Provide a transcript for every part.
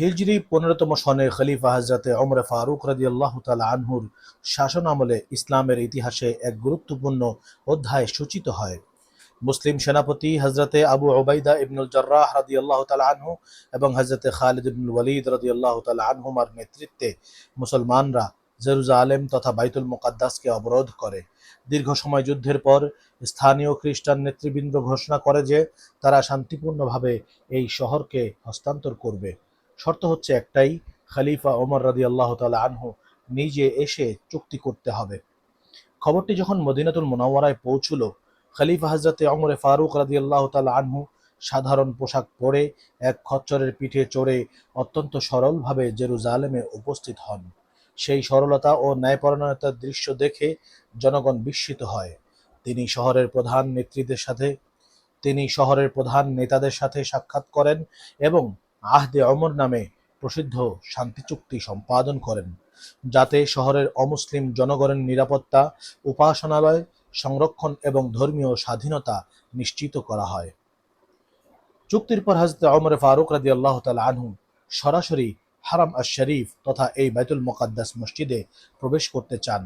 হিজরি পনেরোতম সনে খলিফা হজরতে ওমরে ফারুক রাজি আল্লাহ আনহুর শাসন আমলে ইসলামের ইতিহাসে এক গুরুত্বপূর্ণ অধ্যায় সূচিত হয়। মুসলিম সেনাপতি হজরতে আবু ওবাইদা ইবনুল জর্রাহ রাদি আল্লাহ আনহু এবং হজরতে খালিদ ইবনুল ওয়ালিদ রাদি আল্লাহ তালা আনহুমার নেতৃত্বে মুসলমানরা জেরুজালেম তথা বাইতুল মোকাদ্দাসকে অবরোধ করে। দীর্ঘ সময় যুদ্ধের পর স্থানীয় খ্রিস্টান নেতৃবৃন্দ ঘোষণা করে যে তারা শান্তিপূর্ণভাবে এই শহরকে হস্তান্তর করবে। শর্ত হচ্ছে একটাই, খালিফা ওমর রাদি আল্লাহ তালা আনহু নিজে এসে চুক্তি করতে হবে। খবরটি যখন মদিনাতুল মোনাওয়ারায় পৌঁছল, খালিফা হজরতে অমরে ফারুক রাদি আল্লাহ তালা আনহু সাধারণ পোশাক পরে এক খচ্চরের পিঠে চড়ে অত্যন্ত সরলভাবে জেরুজালেমে উপস্থিত হন। সেই সরলতা ও ন্যায়পরায়ণতার দৃশ্য দেখে জনগণ বিস্মিত হয়। তিনি শহরের প্রধান নেতৃত্বের সাথে, তিনি শহরের প্রধান নেতাদের সাথে সাক্ষাৎ করেন এবং আহদে অমর নামে প্রসিদ্ধ শান্তি চুক্তি সম্পাদন করেন, যাতে শহরের অমুসলিম জনগণের নিরাপত্তা, উপাসনালয়, সংরক্ষণ এবং ধর্মীয় স্বাধীনতা নিশ্চিত করা হয়। চুক্তির পর হাজরত অমর ফারুক রাজি আল্লাহ তাল আনহু সরাসরি হারাম আশ শরীফ তথা এই বাইতুল মোকাদ্দাস মসজিদে প্রবেশ করতে চান।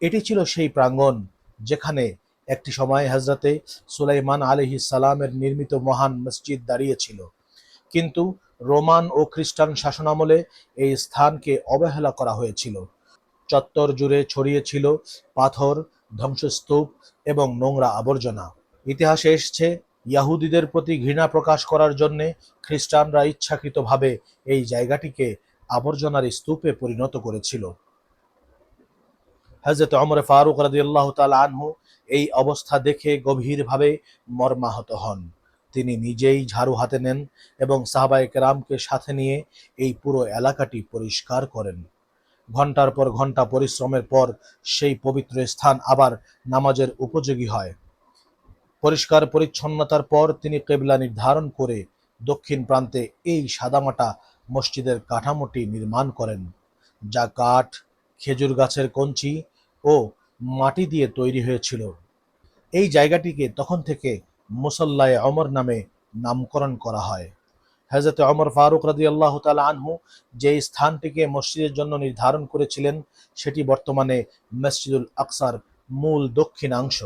এটি ছিল সেই প্রাঙ্গণ যেখানে একটি সময় হজরতে সুলাইমান আলহি সালামের নির্মিত মহান মসজিদ দাঁড়িয়েছিল। কিন্তু রোমান ও খ্রিস্টান শাসনামলে এই স্থানকে অবহেলা করা হয়েছিল। চত্বর জুড়ে ছড়িয়েছিল পাথর, ধ্বংসস্তূপ এবং নোংরা আবর্জনা। ইতিহাসে এসছে, ইয়াহুদিদের প্রতি ঘৃণা প্রকাশ করার জন্য খ্রিস্টানরা ইচ্ছাকৃতভাবে এই জায়গাটিকে আবর্জনার স্তূপে পরিণত করেছিল। হজরত অমর ফারুক রাজি আল্লাহ আনহু এই অবস্থা দেখে গভীরভাবে মর্মাহত হন। তিনি নিজেই ঝাড়ু হাতে নেন এবং সাহাবাই কেরামকে সাথে নিয়ে এই পুরো এলাকাটি পরিষ্কার করেন। ঘণ্টার পর ঘণ্টা পরিশ্রমের পর সেই পবিত্র স্থান আবার নামাজের উপযোগী হয়। পরিষ্কার পরিচ্ছন্নতার পর তিনি কেবলা নির্ধারণ করে দক্ষিণ প্রান্তে এই সাদামাটা মসজিদের কাঠামোটি নির্মাণ করেন, যা কাঠ, খেজুর গাছের কঞ্চি ও মাটি দিয়ে তৈরি হয়েছিল। এই জায়গাটিকে তখন থেকে মুসল্লায় অমর নামে নামকরণ করা হয়। হজরত অমর ফারুক রাজি আল্লাহ তালা আনহু যে স্থানটিকে মসজিদের জন্য নির্ধারণ করেছিলেন, সেটি বর্তমানে মসজিদুল আকসার মূল দক্ষিণাংশ।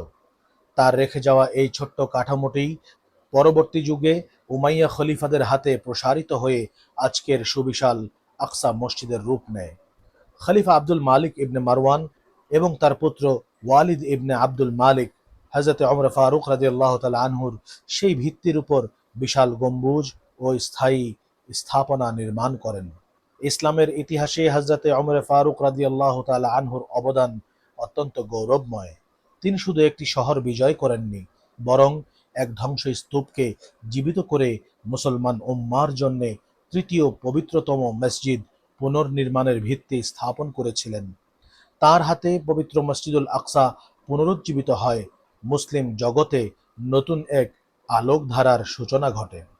তার রেখে যাওয়া এই ছোট্ট কাঠামোটি পরবর্তী যুগে উমাইয়া খলিফাদের হাতে প্রসারিত হয়ে আজকের সুবিশাল আকসা মসজিদের রূপ নেয়। খলিফা আব্দুল মালিক ইবনে মারওয়ান এবং তার পুত্র ওয়ালিদ ইবনে আব্দুল মালিক হজরত অমর ফারুক রাজি আল্লাহ আনহুর সেই ভিত্তির উপর বিশাল গম্বুজ ও স্থায়ী স্থাপনা নির্মাণ করেন। ইসলামের ইতিহাসে হজরতে অমর ফারুক রাজি আল্লাহ তালা আনহুর অবদান অত্যন্ত গৌরবময়। তিনি শুধু একটি শহর বিজয় করেননি, বরং এক ধ্বংস স্তূপকে জীবিত করে মুসলমান উম্মার জন্য তৃতীয় পবিত্রতম মসজিদ পুনর্নির্মাণের ভিত্তি স্থাপন করেছিলেন। তার হাতে পবিত্র মসজিদুল আকসা পুনরুজ্জীবিত হয় মুসলিম জগতে নতুন এক আলোকধারার সূচনা ঘটে।